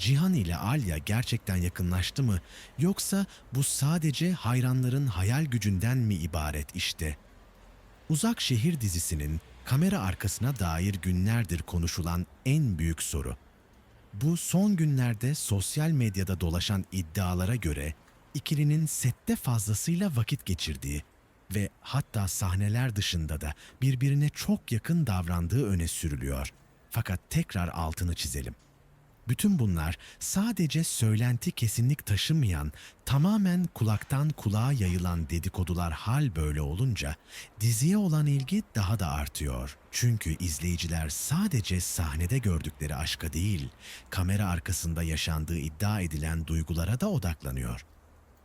Cihan ile Alya gerçekten yakınlaştı mı yoksa bu sadece hayranların hayal gücünden mi ibaret işte? Uzak Şehir dizisinin kamera arkasına dair günlerdir konuşulan en büyük soru. Bu son günlerde sosyal medyada dolaşan iddialara göre ikilinin sette fazlasıyla vakit geçirdiği ve hatta sahneler dışında da birbirine çok yakın davrandığı öne sürülüyor. Fakat tekrar altını çizelim. Bütün bunlar sadece söylenti kesinlik taşımayan, tamamen kulaktan kulağa yayılan dedikodular hal böyle olunca diziye olan ilgi daha da artıyor. Çünkü izleyiciler sadece sahnede gördükleri aşka değil, kamera arkasında yaşandığı iddia edilen duygulara da odaklanıyor.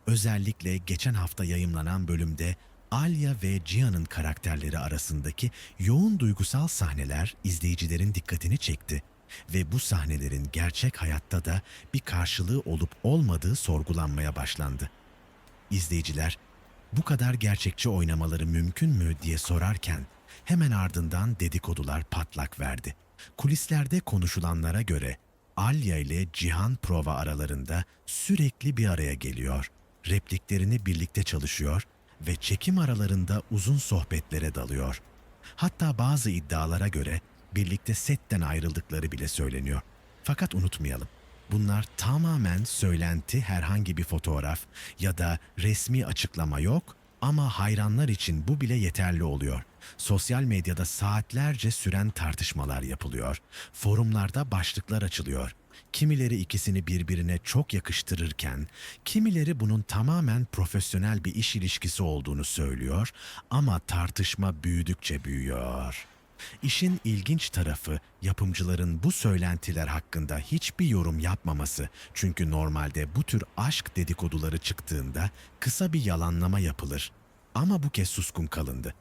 Özellikle geçen hafta yayımlanan bölümde Alya ve Cihan'ın karakterleri arasındaki yoğun duygusal sahneler izleyicilerin dikkatini çekti ve bu sahnelerin gerçek hayatta da bir karşılığı olup olmadığı sorgulanmaya başlandı. İzleyiciler bu kadar gerçekçi oynamaları mümkün mü diye sorarken hemen ardından dedikodular patlak verdi. Kulislerde konuşulanlara göre Alya ile Cihan prova aralarında sürekli bir araya geliyor. Repliklerini birlikte çalışıyor ve çekim aralarında uzun sohbetlere dalıyor. Hatta bazı iddialara göre birlikte setten ayrıldıkları bile söyleniyor. Fakat unutmayalım. Bunlar tamamen söylenti, herhangi bir fotoğraf ya da resmi açıklama yok ama hayranlar için bu bile yeterli oluyor. Sosyal medyada saatlerce süren tartışmalar yapılıyor. Forumlarda başlıklar açılıyor. Kimileri ikisini birbirine çok yakıştırırken, kimileri bunun tamamen profesyonel bir iş ilişkisi olduğunu söylüyor ama tartışma büyüdükçe büyüyor. İşin ilginç tarafı yapımcıların bu söylentiler hakkında hiçbir yorum yapmaması. Çünkü normalde bu tür aşk dedikoduları çıktığında kısa bir yalanlama yapılır. Ama bu kez suskun kalındı.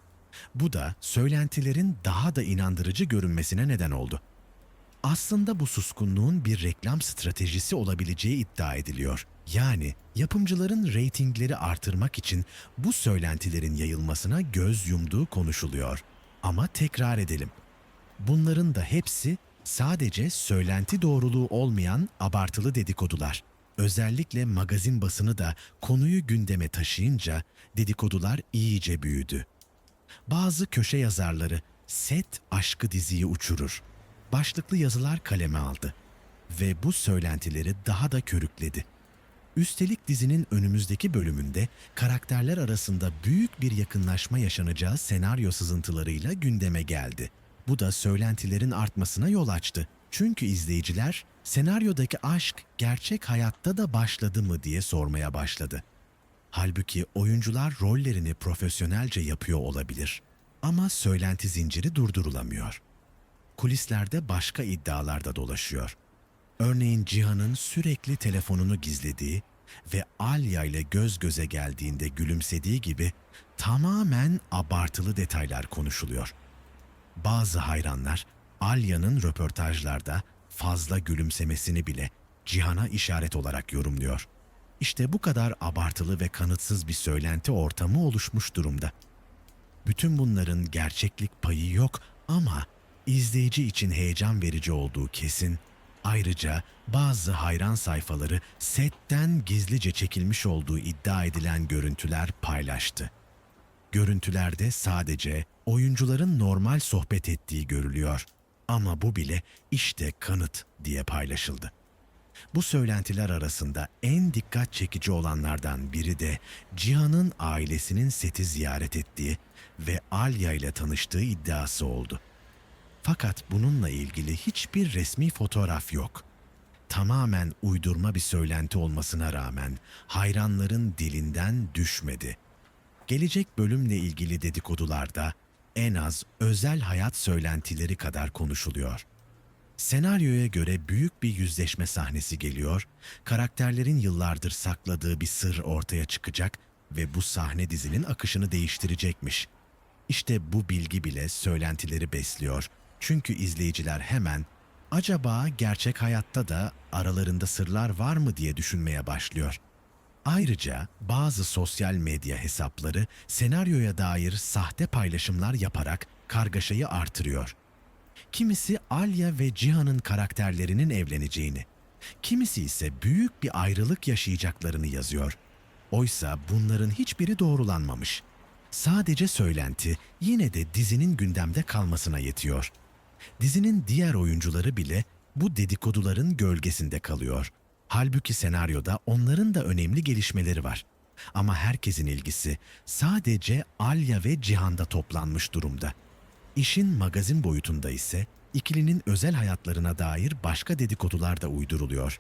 Bu da söylentilerin daha da inandırıcı görünmesine neden oldu. Aslında bu suskunluğun bir reklam stratejisi olabileceği iddia ediliyor. Yani yapımcıların reytingleri artırmak için bu söylentilerin yayılmasına göz yumduğu konuşuluyor. Ama tekrar edelim. Bunların da hepsi sadece söylenti doğruluğu olmayan abartılı dedikodular. Özellikle magazin basını da konuyu gündeme taşıyınca dedikodular iyice büyüdü. Bazı köşe yazarları set aşkı diziyi uçurur. Başlıklı yazılar kaleme aldı ve bu söylentileri daha da körükledi. Üstelik dizinin önümüzdeki bölümünde karakterler arasında büyük bir yakınlaşma yaşanacağı senaryo sızıntılarıyla gündeme geldi. Bu da söylentilerin artmasına yol açtı. Çünkü izleyiciler senaryodaki aşk gerçek hayatta da başladı mı diye sormaya başladı. Halbuki oyuncular rollerini profesyonelce yapıyor olabilir. Ama söylenti zinciri durdurulamıyor. Kulislerde başka iddialar da dolaşıyor. Örneğin Cihan'ın sürekli telefonunu gizlediği ve Alya ile göz göze geldiğinde gülümsediği gibi tamamen abartılı detaylar konuşuluyor. Bazı hayranlar Alya'nın röportajlarda fazla gülümsemesini bile Cihan'a işaret olarak yorumluyor. İşte bu kadar abartılı ve kanıtsız bir söylenti ortamı oluşmuş durumda. Bütün bunların gerçeklik payı yok ama izleyici için heyecan verici olduğu kesin. Ayrıca bazı hayran sayfaları setten gizlice çekilmiş olduğu iddia edilen görüntüler paylaştı. Görüntülerde sadece oyuncuların normal sohbet ettiği görülüyor. Ama bu bile işte kanıt diye paylaşıldı. Bu söylentiler arasında en dikkat çekici olanlardan biri de Cihan'ın ailesinin seti ziyaret ettiği ve Alya ile tanıştığı iddiası oldu. Fakat bununla ilgili hiçbir resmi fotoğraf yok. Tamamen uydurma bir söylenti olmasına rağmen hayranların dilinden düşmedi. Gelecek bölümle ilgili dedikodularda en az özel hayat söylentileri kadar konuşuluyor. Senaryoya göre büyük bir yüzleşme sahnesi geliyor, karakterlerin yıllardır sakladığı bir sır ortaya çıkacak ve bu sahne dizinin akışını değiştirecekmiş. İşte bu bilgi bile söylentileri besliyor. Çünkü izleyiciler hemen acaba gerçek hayatta da aralarında sırlar var mı diye düşünmeye başlıyor. Ayrıca bazı sosyal medya hesapları senaryoya dair sahte paylaşımlar yaparak kargaşayı artırıyor. Kimisi Alya ve Cihan'ın karakterlerinin evleneceğini, Kimisi ise büyük bir ayrılık yaşayacaklarını yazıyor. Oysa bunların hiçbiri doğrulanmamış. Sadece söylenti yine de dizinin gündemde kalmasına yetiyor. Dizinin diğer oyuncuları bile bu dedikoduların gölgesinde kalıyor. Halbuki senaryoda onların da önemli gelişmeleri var. Ama herkesin ilgisi sadece Alya ve Cihan'da toplanmış durumda. İşin magazin boyutunda ise ikilinin özel hayatlarına dair başka dedikodular da uyduruluyor.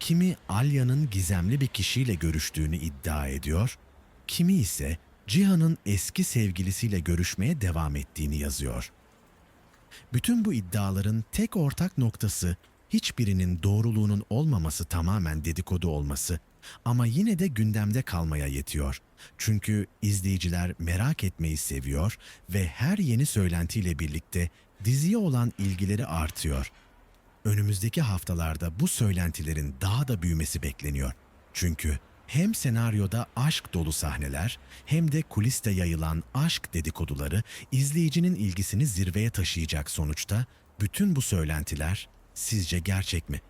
Kimi Alya'nın gizemli bir kişiyle görüştüğünü iddia ediyor, kimi ise Cihan'ın eski sevgilisiyle görüşmeye devam ettiğini yazıyor. Bütün bu iddiaların tek ortak noktası hiçbirinin doğruluğunun olmaması tamamen dedikodu olması ama yine de gündemde kalmaya yetiyor. Çünkü izleyiciler merak etmeyi seviyor ve her yeni söylentiyle birlikte diziye olan ilgileri artıyor. Önümüzdeki haftalarda bu söylentilerin daha da büyümesi bekleniyor. Çünkü hem senaryoda aşk dolu sahneler hem de kuliste yayılan aşk dedikoduları izleyicinin ilgisini zirveye taşıyacak sonuçta bütün bu söylentiler sizce gerçek mi?